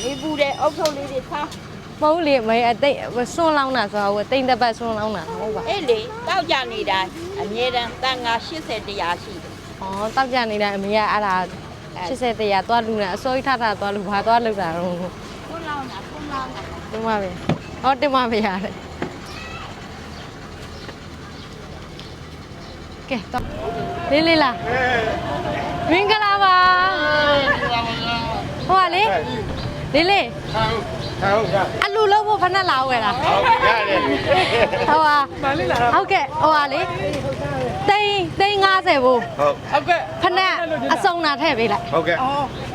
နေပူတဲ့အုပ်ထုတ်လေးတွေထားမဟုတ်လေမေအသိစွန်းလောင်းတာဆိုတော့တိမ့်တစ်ပတ်စွန်းလောင်းတာဟုတ်ပါအေးလေတောက်ကြနေတာအမြဲတမ်းတန်ငါ80တရားရှိတယ်။ဩတောက်ကြနေတဲ့အမေကအဲ့ဒါ80တရာသွားလူနေအစိုးရထထသွားလူဘာသွားလောက်တာတော့ခွန်းလောင်းတာခွန်းလောင်းတာတင်ပါပဲ။ဟောတင်ပါပဲရတယ်။ကဲတော့လေးလေးလားမင်္ဂလာပါ ဟိုကလေလေးလေးဟုတ်ဟုတ်ရအလူလုံးဖို့ဖက်နဲ့လာဝယ်လားဟုတ်ရတယ်ဟုတ်ပါဟုတ်ကဲ့ဟိုကလေတိန်တိန်90ဘူးဟုတ်ဟုတ်ကဲ့ဖက်နဲ့အစုံနာထည့်ပေးလိုက်ဟုတ်ကဲ့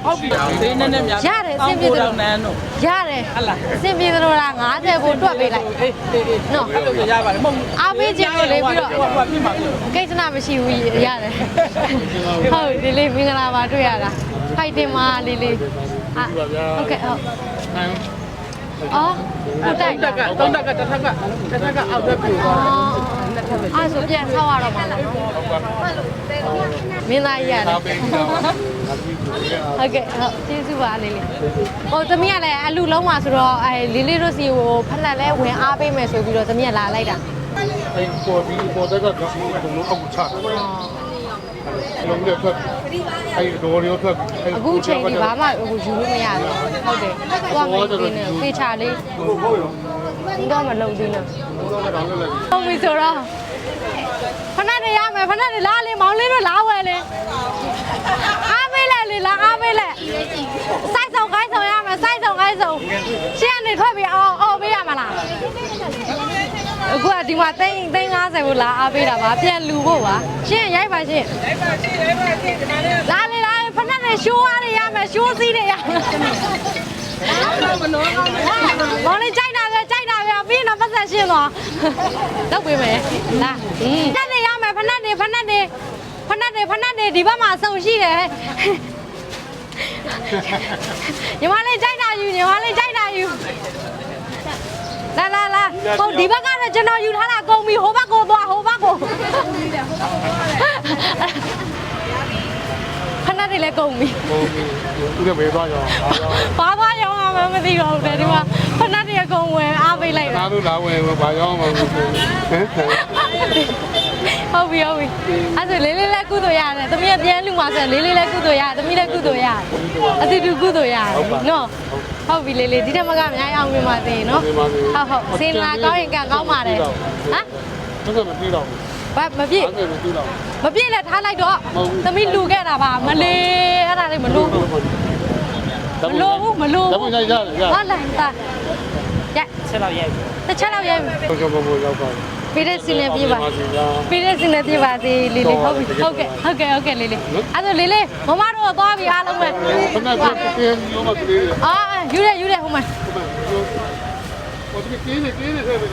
ဟုတ်ပြီသေးနဲ့နဲ့များရတယ်အဆင်ပြေတယ်အောင်းကိုတော့နန်းတို့ရတယ်ဟတ်လားအဆင်ပြေသလိုလား90ဘူးတွက်ပေးလိုက်အေးအေးအေးနော်အဲ့လိုရပါတယ်မဟုတ်အားပေးခြင်းလို့လေပြီးတော့ဟိုဟိုပြမှာပြကိစ္စနာမရှိဘူးရတယ်ဟုတ်ဒီလေးမင်္ဂလာပါတွေ့ရတာ ဖိုက်တင်ပါလေးလေးအာဟုတ်ကဲ့ဟုတ်အော်ဟုတ်တယ်တက်ကတုံးတက်ကတစ်ထက်ကတစ်ထက်ကအောက်တက်ပြူသွားအဲ့ဆိုပြန်ဆောက်ရတော့မှာလားမင်းသားကြီးရတယ်ဟုတ်ကဲ့ဟုတ်ကျေးဇူးပါလေးလေးဟိုသမီးကလည်းအလူလုံးမှာဆိုတော့အဲလေးလေးတို့စီကိုဖက်လက်လဲဝင်အားပေးမယ်ဆိုပြီးတော့သမီးကလာလိုက်တာအဲပေါ်ပြီးပေါ်တဲ့ကဘုံလုံးအောက်ချ လုံးရထွက်အဲဒေါ်ရောထွက်အခုချိန်ဒီဘာမှအခုယူလို့မရဘူးဟုတ်တယ်ကိုကမင်းနေဖေချာလေးဟုတ်ဟုတ်ရောဘူးတော့မလုံသေးနဲ့တော့ကတော့လည်းလည်းဟုတ်ပြီဆိုတော့ဖနက်တွေရမယ်ဖနက်တွေလားလေမောင်လေးတို့လားဝယ်လေအားမေးလိုက်လေလားအားမေးလိုက်စိုက်ဆောင်ခိုင်းဆောင်ရမယ်စိုက်ဆောင်ခိုင်းဆောင်ရှင်းကနေထွက်ပြီးအော်အော်ပေးရမလား အခုကဒီမှာသိန်းသိန်း50ဘူးလားအားပေးတာပါပြန်လူဖို့ပါရှင်းရိုက်ပါရှင်းလာလေလာလေဖနက်တွေရှိုးရရမယ်ရှိုးစည်းတွေရမယ်မောင်လေးကြိုက်တာပဲကြိုက်တာပဲပြီးတော့ပတ်သက်ရှင်းသွားလောက်ပေးမယ်လာဟင်းဖနက်တွေရမယ်ဖနက်တွေဖနက်တွေဖနက်တွေဖနက်တွေဒီဘက်မှာအဆုံရှိတယ်ညီမလေးကြိုက်တာယူညီမလေးကြိုက်တာယူ လာလာလာဟုတ်ဒီဘက်ကတော့ကျွန်တော်ယူထားတာကုန်ပြီဟိုဘက်ကိုသွားဟိုဘက်ကိုဖနက်တွေလည်းကုန်ပြီဟိုဦးကမေးသွားရောအားရောဘာဘာရောင်းအောင်မသိတော့ဘူးတဲ့ဒီမှာဖနက်တွေအကုန်ဝယ်အားပေးလိုက်တာသားတို့လာဝယ်ဘာရောင်းမှာဟမ်ဟမ်ဟုတ်ပြီဟုတ်ပြီအဲ့ဆိုလေးလေးလည်းကုသိုလ်ရတယ်သမီးကပြန်လူမှာဆိုလေးလေးလည်းကုသိုလ်ရတယ်သမီးလည်းကုသိုလ်ရတယ် အတူတူကုသိုလ်ရတယ်နော်ဟုတ်ပြီလေးလေးဒီထက်မကအများကြီးအောင်မြင်ပါသေးနော်ဟုတ်ဟုတ်စင်လာကောင်းရင်ကကောင်းပါတယ်ဟမ်တော့ကမပြီးတော့ဘူးဘာမပြည့်အဲ့ဒါမပြီးတော့မပြည့်လည်းထားလိုက်တော့သမီးလူခဲ့တာပါမလေးအဲ့ဒါလေးမလို့မလို့ဘူးမလို့ဒါမှမဟုတ်ရတယ်ရဟုတ်လားတာရဆက်တော့ရိုက်တစ်ချက်တော့ရဲဟုတ်ကဲ့ဘဘရောက်ပါ ပြည့်တဲ့စင်းနဲ့ပြပါပြည့်တဲ့စင်းနဲ့ပြပါသေးလေးလေးဟုတ်ပြီဟုတ်ကဲ့ဟုတ်ကဲ့ဟုတ်ကဲ့လေးလေးအဲ့ဒါလေးလေးမမတို့သွားပြီအားလုံးပဲခဏပြပြင်းရောမကလေးအာယူရယူရဟိုမှာဟိုဒီကင်းနေကင်းနေဆဲပဲ